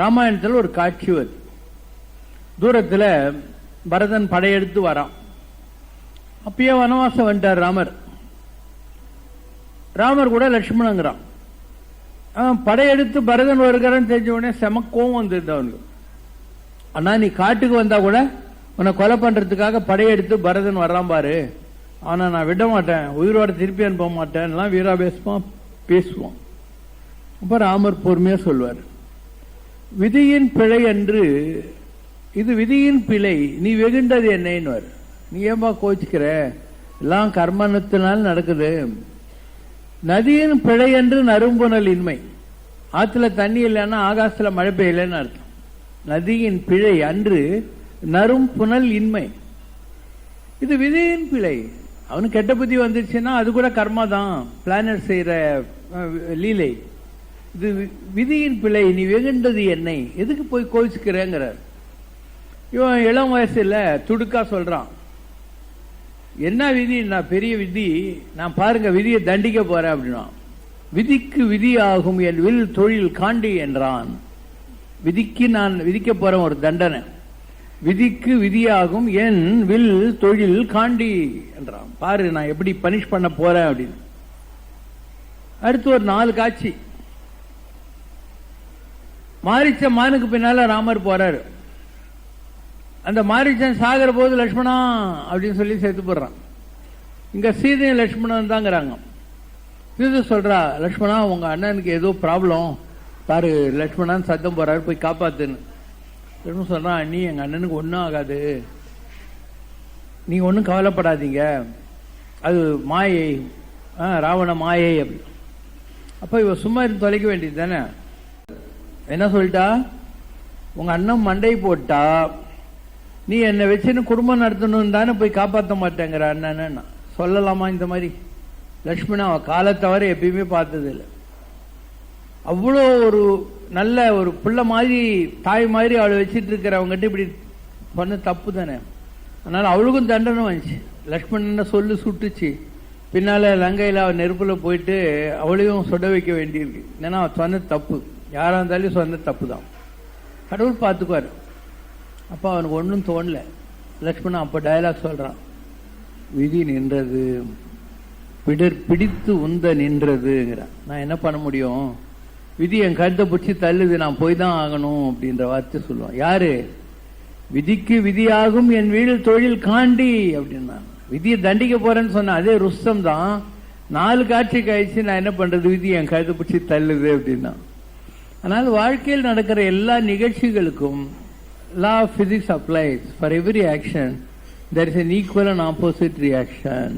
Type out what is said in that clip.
ராமாயணத்தில் ஒரு காட்சி வருது. தூரத்தில் பரதன் படையெடுத்து வரான். அப்பயே வனவாசம் வந்துட்டார் ராமர். ராமர் கூட லட்சுமணங்கிறான். அவன் படையெடுத்து பரதன் வருகிறான்னு தெரிஞ்ச உடனே செம கோவம் அவனுக்கு. அண்ணா நீ காட்டுக்கு வந்தா கூட உன்னை கொலை பண்றதுக்காக படையெடுத்து பரதன் வர்றான் பாரு. ஆனா நான் விட மாட்டேன். உயிரோட திருப்பி அனுப்ப மாட்டேன் எல்லாம் வீராபேசமா பேசுவோம் அப்ப ராமர் பொறுமையா சொல்வார். விதியின் பிழை என்று இது விதியின் பிழை நீ வெகுண்டது என்னன்னு நீ ஏமா கோச்சிக்கிற? எல்லாம் கர்மணத்தினால் நடக்குது. நதியின் பிழை என்று நறும்புணல் இன்மை ஆற்றுல தண்ணி இல்லைன்னா ஆகாசத்தில் மழை பெய்யலன்னு அர்த்தம். நதியின் பிழை அன்று நரும் புனல் இன்மை இது விதியின் பிழை. அவனுக்கு கெட்ட புத்தி வந்துருச்சுன்னா அது கூட கர்மா தான். பிளானட் செய்கிற லீலை. இது வி- விதியின் பிழை நீ வெகுண்டது என்னை. எதுக்கு போய் கோவிச்சுக்கிறேங்கிறார். இவன் இளம் வயசில் துடுக்கா சொல்றான். என்ன விதி? நான் பெரிய விதி. நான் பாருங்க விதியை தண்டிக்க போறேன் அப்படின்னா விதிக்கு விதி ஆகும் என் வில் தொழில் காண்டி என்றான். விதிக்கு நான் விதிக்க போறேன் ஒரு தண்டனை. விதிக்கு விதியாகும் என் வில் தொழில் காண்டி என்றான். பாரு நான் எப்படி பனிஷ் பண்ண போறேன் அப்படின்னு. அடுத்து ஒரு நாலு காட்சி. மாரிச்ச மானுக்கு பின்னால ராமர் போறாரு. அந்த மாரிச்சன் சாகிற போது லட்சுமணா அப்படின்னு சொல்லி சேர்த்து போடுறான். இங்க சீதையும் லட்சுமணன் தாங்கிறாங்க. சீதை சொல்றா லட்சுமணா உங்க அண்ணனுக்கு ஏதோ ப்ராப்ளம் பாரு லட்சுமணான்னு சத்தம் போறாரு போய் காப்பாத்துன்னு. லட்சுமணன் சொல்றான் நீ எங்க அண்ணனுக்கு ஒன்றும் ஆகாது. நீங்க ஒன்றும் கவலைப்படாதீங்க. அது மாயை ஆ, ராவண மாயை அப்படி அப்ப இவ சும்மா இருந்து தொலைக்க வேண்டியது தானே? என்ன சொல்லிட்டா? உங்க அண்ணன் மண்டை போட்டா நீ என்னை வச்சுன்னு குடும்பம் நடத்தணும் தானே போய் காப்பாற்ற மாட்டேங்கிற அண்ணன். சொல்லலாமா இந்த மாதிரி? லக்ஷ்மண அவன் காலத்தவரை எப்பயுமே பார்த்தது இல்லை அவ்வளோ ஒரு நல்ல ஒரு பிள்ளை மாதிரி தாய் மாதிரி அவளை வச்சிட்டு இருக்கிறவங்ககிட்ட இப்படி பண்ண தப்பு தானே. அதனால அவளுக்கும் தண்டனை வந்துச்சு. லக்ஷ்மணன் சொல்லு சுட்டுச்சு. பின்னால் லங்கையில் அவள் நெருப்பில் போயிட்டு அவளையும் சுட வைக்க வேண்டியிருக்கு. ஏன்னா அவன் சொன்னது தப்பு. யாராக இருந்தாலும் சொன்னது தப்பு தான் கடவுள் பார்த்துக்குவார். அப்போ அவனுக்கு ஒன்றும் தோணல. லக்ஷ்மணன் அப்போ டயலாக் சொல்கிறான் விதி நின்றது பிடர் பிடித்து உந்த நின்றதுங்கிறான். நான் என்ன பண்ண முடியும்? விதி என் கருத்தை பிடிச்சி தள்ளுது நான் போய் தான் ஆகணும் அப்படின்ற வார்த்தை சொல்லுவான். யாரு? விதிக்கு விதியாகும் என் வீடு தொழில் காண்டி அப்படின்னா விதியை தண்டிக்க போறேன்னு சொன்ன அதே ருஸ்தம் தான் நாலு காட்சி கழிச்சு நான் என்ன பண்றது? விதி என் கருத்தை பிடிச்சி தள்ளுது அப்படின்னா ஆனால் வாழ்க்கையில் நடக்கிற எல்லா நிகழ்ச்சிகளுக்கும் law of physics applies for every action there is an equal and opposite reaction